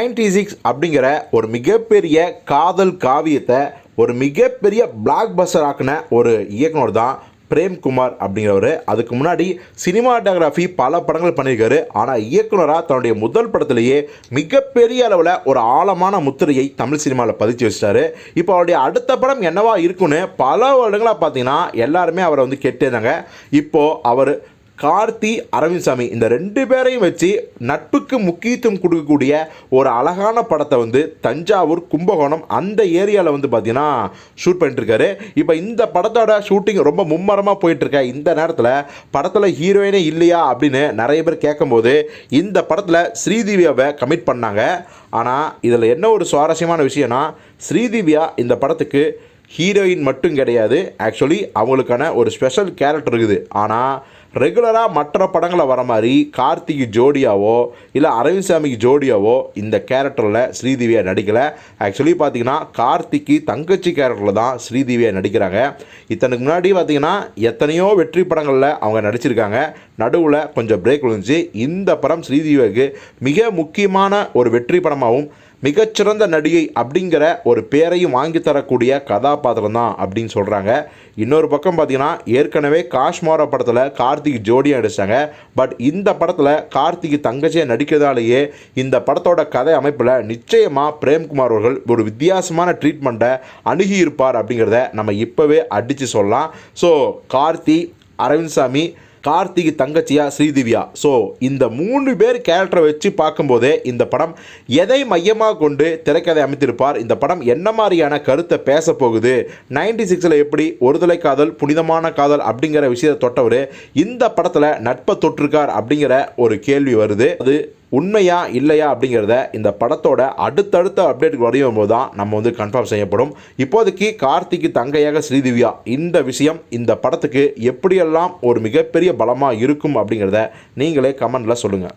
Ninety six அப்படிங்கிற ஒரு மிகப்பெரிய காதல் காவியத்தை ஒரு மிகப்பெரிய பிளாக் பஸ்டர் ஆக்கின ஒரு இயக்குனர் தான் பிரேம்குமார் அப்படிங்கிறவர். அதுக்கு முன்னாடி சினிமாட்டோகிராஃபி பல படங்கள் பண்ணியிருக்காரு. ஆனால் இயக்குனராக தன்னுடைய முதல் படத்திலேயே மிகப்பெரிய அளவில் ஒரு ஆழமான முத்திரையை தமிழ் சினிமாவில் பதிச்சு வச்சிட்டாரு. இப்போ அவருடைய அடுத்த படம் என்னவா இருக்குன்னு பல வருடங்களாக பார்த்தீங்கன்னா எல்லாருமே அவரை வந்து கேட்டேதாங்க இப்போது அவர் கார்த்தி அரவிந்த் சாமி இந்த ரெண்டு பேரையும் வச்சு நட்புக்கு முக்கியத்துவம் கொடுக்கக்கூடிய ஒரு அழகான படத்தை வந்து தஞ்சாவூர் கும்பகோணம் அந்த ஏரியாவில் வந்து பார்த்தீங்கன்னா ஷூட் பண்ணிட்டுருக்காரு. இப்போ இந்த படத்தோட ஷூட்டிங் ரொம்ப மும்மரமாக போயிட்டுருக்க. இந்த நேரத்தில் படத்தில் ஹீரோயினே இல்லையா அப்படின்னு நிறைய பேர் கேட்கும்போது இந்த படத்தில் ஸ்ரீதேவியாவை கமிட் பண்ணாங்க. ஆனால் இதில் என்ன ஒரு சுவாரஸ்யமான விஷயம்னா ஸ்ரீதேவியா இந்த படத்துக்கு ஹீரோயின் மட்டும் கிடையாது. ஆக்சுவலி அவங்களுக்கான ஒரு ஸ்பெஷல் கேரக்டர் இருக்குது. ஆனால் ரெகுலராக மற்ற படங்களை வர மாதிரி கார்த்திக் ஜோடியாவோ இல்லை அரவிந்த் சாமிக்கு ஜோடியாவோ இந்த கேரக்டரில் ஸ்ரீதேவியாக நடிக்கலை. ஆக்சுவலி பார்த்தீங்கன்னா கார்த்திக்கு தங்கச்சி கேரக்டரில் தான் ஸ்ரீதேவியாக நடிக்கிறாங்க. இத்தனுக்கு முன்னாடி பார்த்தீங்கன்னா எத்தனையோ வெற்றி படங்களில் அவங்க நடிச்சிருக்காங்க. நடுவில் கொஞ்சம் பிரேக் விழுந்துச்சு. இந்த படம் ஸ்ரீதேவியாவுக்கு மிக முக்கியமான ஒரு வெற்றி படமாகவும் மிகச்சிறந்த நடிகை அப்படிங்கிற ஒரு பேரையும் வாங்கி தரக்கூடிய கதாபாத்திரம் தான் அப்படின்னு சொல்கிறாங்க இன்னொரு பக்கம் பார்த்தீங்கன்னா ஏற்கனவே காஷ்மாரா படத்தில் கார்த்திக் ஜோடியாக நடிச்சாங்க. பட் இந்த படத்தில் கார்த்திக் தங்கச்சியை நடிக்கிறதாலேயே இந்த படத்தோட கதை அமைப்பில் நிச்சயமாக பிரேம்குமார் அவர்கள் ஒரு வித்தியாசமான ட்ரீட்மெண்ட்டை அணுகி இருப்பார் அப்படிங்கிறத நம்ம இப்போவே அடித்து சொல்லலாம். ஸோ கார்த்தி அரவிந்த் சாமி கார்த்திக் தங்கச்சியா ஸ்ரீதிவ்யா? ஸோ இந்த மூணு பேர் கேரக்டரை வச்சு பார்க்கும்போதே இந்த படம் எதை மையமாக கொண்டு திரைக்கதை அமைத்திருப்பார் இந்த படம் என்ன மாதிரியான கருத்தை பேச போகுது நைன்டி சிக்ஸில் எப்படி ஒருதலை காதல் புனிதமான காதல் அப்படிங்கிற விஷயத்தை தொட்டவர் இந்த படத்தில் நட்பை தொட்டிருக்கார் அப்படிங்கிற ஒரு கேள்வி வருது. அது உண்மையா இல்லையா அப்படிங்கிறத இந்த படத்தோட அடுத்தடுத்த அப்டேட்டுக்கு வரையும் போது தான் நம்ம வந்து கன்ஃபார்ம் செய்யப்படும். இப்போதைக்கு கார்த்திக்கு தங்கையாக ஸ்ரீதிவ்யா இந்த விஷயம் இந்த படத்துக்கு எப்படியெல்லாம் ஒரு மிகப்பெரிய பலமாக இருக்கும் அப்படிங்கிறத நீங்களே கமெண்டில் சொல்லுங்கள்